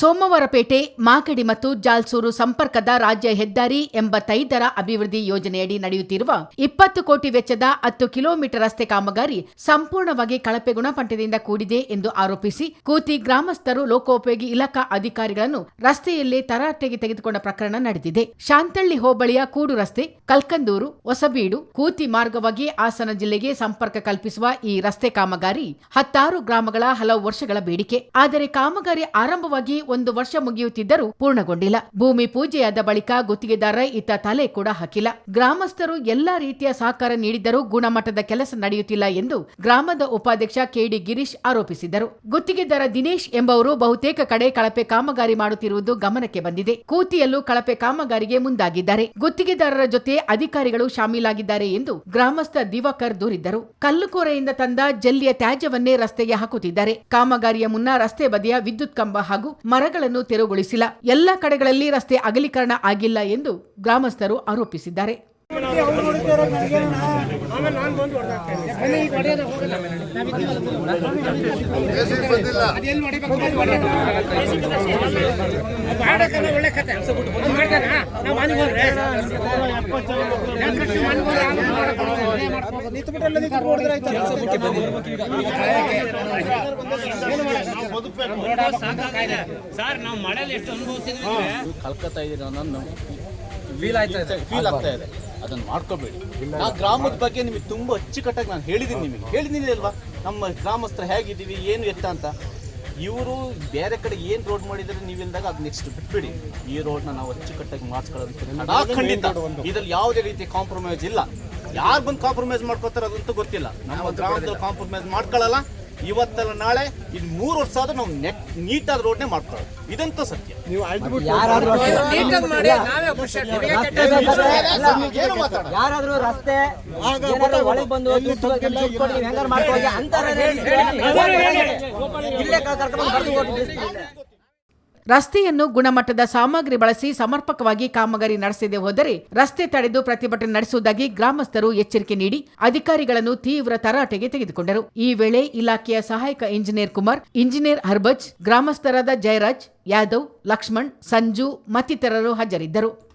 ಸೋಮವಾರಪೇಟೆ ಮಾಗಡಿ ಮತ್ತು ಜಾಲ್ಸೂರು ಸಂಪರ್ಕದ ರಾಜ್ಯ ಹೆದ್ದಾರಿ ಎಂಬತ್ತೈದರ ಅಭಿವೃದ್ಧಿ ಯೋಜನೆಯಡಿ ನಡೆಯುತ್ತಿರುವ ಇಪ್ಪತ್ತು ಕೋಟಿ ವೆಚ್ಚದ ಹತ್ತು ಕಿಲೋಮೀಟರ್ ರಸ್ತೆ ಕಾಮಗಾರಿ ಸಂಪೂರ್ಣವಾಗಿ ಕಳಪೆ ಗುಣಮಟ್ಟದಿಂದ ಕೂಡಿದೆ ಎಂದು ಆರೋಪಿಸಿ ಕೂತಿ ಗ್ರಾಮಸ್ಥರು ಲೋಕೋಪಯೋಗಿ ಇಲಾಖಾ ಅಧಿಕಾರಿಗಳನ್ನು ರಸ್ತೆಯಲ್ಲೇ ತರಾಟೆಗೆ ತೆಗೆದುಕೊಂಡ ಪ್ರಕರಣ ನಡೆದಿದೆ. ಶಾಂತಳ್ಳಿ ಹೋಬಳಿಯ ಕೂಡು ರಸ್ತೆ, ಕಲ್ಕಂದೂರು, ಹೊಸಬೀಡು, ಕೂತಿ ಮಾರ್ಗವಾಗಿ ಹಾಸನ ಜಿಲ್ಲೆಗೆ ಸಂಪರ್ಕ ಕಲ್ಪಿಸುವ ಈ ರಸ್ತೆ ಕಾಮಗಾರಿ ಹತ್ತಾರು ಗ್ರಾಮಗಳ ಹಲವು ವರ್ಷಗಳ ಬೇಡಿಕೆ. ಆದರೆ ಕಾಮಗಾರಿ ಆರಂಭವಾಗಿ ಒಂದು ವರ್ಷ ಮುಗಿಯುತ್ತಿದ್ದರೂ ಪೂರ್ಣಗೊಂಡಿಲ್ಲ. ಭೂಮಿ ಪೂಜೆಯಾದ ಬಳಿಕ ಗುತ್ತಿಗೆದಾರ ಇತ್ತ ತಲೆ ಕೂಡ ಹಾಕಿಲ್ಲ. ಗ್ರಾಮಸ್ಥರು ಎಲ್ಲಾ ರೀತಿಯ ಸಹಕಾರ ನೀಡಿದ್ದರೂ ಗುಣಮಟ್ಟದ ಕೆಲಸ ನಡೆಯುತ್ತಿಲ್ಲ ಎಂದು ಗ್ರಾಮದ ಉಪಾಧ್ಯಕ್ಷ ಕೆಡಿ ಗಿರೀಶ್ ಆರೋಪಿಸಿದರು ಗುತ್ತಿಗೆದಾರ ದಿನೇಶ್ ಎಂಬವರು ಬಹುತೇಕ ಕಡೆ ಕಳಪೆ ಕಾಮಗಾರಿ ಮಾಡುತ್ತಿರುವುದು ಗಮನಕ್ಕೆ ಬಂದಿದೆ. ಕೂತಿಯಲ್ಲೂ ಕಳಪೆ ಕಾಮಗಾರಿಗೆ ಮುಂದಾಗಿದ್ದಾರೆ. ಗುತ್ತಿಗೆದಾರರ ಜೊತೆ ಅಧಿಕಾರಿಗಳು ಶಾಮೀಲಾಗಿದ್ದಾರೆ ಎಂದು ಗ್ರಾಮಸ್ಥ ದಿವಾಕರ್ ದೂರಿದ್ದರು. ಕಲ್ಲುಕೋರೆಯಿಂದ ತಂದ ಜಲ್ಲಿಯ ತ್ಯಾಜ್ಯವನ್ನೇ ರಸ್ತೆಗೆ ಹಾಕುತ್ತಿದ್ದಾರೆ. ಕಾಮಗಾರಿಯ ಮುನ್ನ ರಸ್ತೆ ಬದಿಯ ವಿದ್ಯುತ್ ಕಂಬ ಹಾಗೂ ಮರಗಳನ್ನು ತೆರವುಗೊಳಿಸಿಲ್ಲ. ಎಲ್ಲ ಕಡೆಗಳಲ್ಲಿ ರಸ್ತೆ ಅಗಲೀಕರಣ ಆಗಿಲ್ಲ ಎಂದು ಗ್ರಾಮಸ್ಥರು ಆರೋಪಿಸಿದ್ದಾರೆ. ಸರ್ ನಾವು ಮಳೆಯಲ್ಲಿ ಎಷ್ಟು ಅನುಭವಿಸಿದ್ವಿ ಕಲ್ಕತ್ತಾ ಇದೀನಿ ಅನ್ನೋದು ಫೀಲ್ ಆಯ್ತಾ ಇದೆ. ಫೀಲ್ ಆಗ್ತಾ ಇದೆ. ಅದನ್ನ ಮಾಡ್ಕೋಬೇಡಿ. ನಾ ಗ್ರಾಮದ ಬಗ್ಗೆ ನಿಮಗೆ ತುಂಬಾ ಅಚ್ಚುಕಟ್ಟಾಗಿ ನಾನು ಹೇಳಿದ್ದೀನಿ ನಿಮಗೆ. ಹೇಳಿದ್ದೀನಿ ಅಲ್ವಾ? ನಮ್ಮ ಗ್ರಾಮಸ್ಥರು ಹೇಗಿದ್ದೀವಿ ಏನು ಎತ್ತ ಅಂತ. ಇವರು ಬೇರೆ ಕಡೆ ಏನು ರೋಡ್ ಮಾಡಿದ್ರೆ ನೀವಿಲ್ದಾಗ ಅದು ನೆಕ್ಸ್ಟ್ ಬಿಟ್ಬಿಡಿ. ಈ ರೋಡ್ನ ನಾವು ಅಚ್ಚುಕಟ್ಟಾಗಿ ಮಾಡಿಸ್ಕೊಳ್ಳೋದು ಖಂಡಿತ. ಇದ್ರಲ್ಲಿ ಯಾವುದೇ ರೀತಿ ಕಾಂಪ್ರಮೈಸ್ ಇಲ್ಲ. ಯಾರು ಬಂದು ಕಾಂಪ್ರಮೈಸ್ ಮಾಡ್ಕೋತಾರೆ ಅದಂತೂ ಗೊತ್ತಿಲ್ಲ. ನಮ್ಮ ಗ್ರಾಮದಲ್ಲಿ ಕಾಂಪ್ರಮೈಸ್ ಮಾಡ್ಕೊಳ್ಳಲ್ಲ ಇವತ್ತಲ್ಲ ನಾಳೆ ಈ ಮೂರು ವರ್ಷ ಆದ್ರೂ ನಾವು ನೆಕ್ ನೀಟಾದ ರೋಡ್ನೇ ಮಾಡ್ಕೊಳ್ಳೋದು ಇದಂತೂ ಸತ್ಯ ನೀವು ಯಾರಾದ್ರೂ ರಸ್ತೆ ಒಳಗೆ ಬಂದು ಹೆಂಗಾರು ಮಾಡ್ಕೊಳ್ಳಿ ಅಂತಾರೆ ಇಲ್ಲೇ ಕರ್ಕೊಂಡು ಬರ್ದು ಕೊಟ್ಟು ನಿಲ್ಲಿಸ್ತೀನಿ. ರಸ್ತೆಯನ್ನು ಗುಣಮಟ್ಟದ ಸಾಮಗ್ರಿ ಬಳಸಿ ಸಮರ್ಪಕವಾಗಿ ಕಾಮಗಾರಿ ನಡೆಸದೆ ಹೋದರೆ ರಸ್ತೆ ತಡೆದು ಪ್ರತಿಭಟನೆ ನಡೆಸುವುದಾಗಿ ಗ್ರಾಮಸ್ಥರು ಎಚ್ಚರಿಕೆ ನೀಡಿ ಅಧಿಕಾರಿಗಳನ್ನು ತೀವ್ರ ತರಾಟೆಗೆ ತೆಗೆದುಕೊಂಡರು. ಈ ವೇಳೆ ಇಲಾಖೆಯ ಸಹಾಯಕ ಇಂಜಿನಿಯರ್ ಕುಮಾರ್, ಇಂಜಿನಿಯರ್ ಹರ್ಬಜ್ ಗ್ರಾಮಸ್ಥರಾದ ಜಯರಾಜ್, ಯಾದವ್, ಲಕ್ಷ್ಮಣ್, ಸಂಜು ಮತ್ತಿತರರು ಹಾಜರಿದ್ದರು.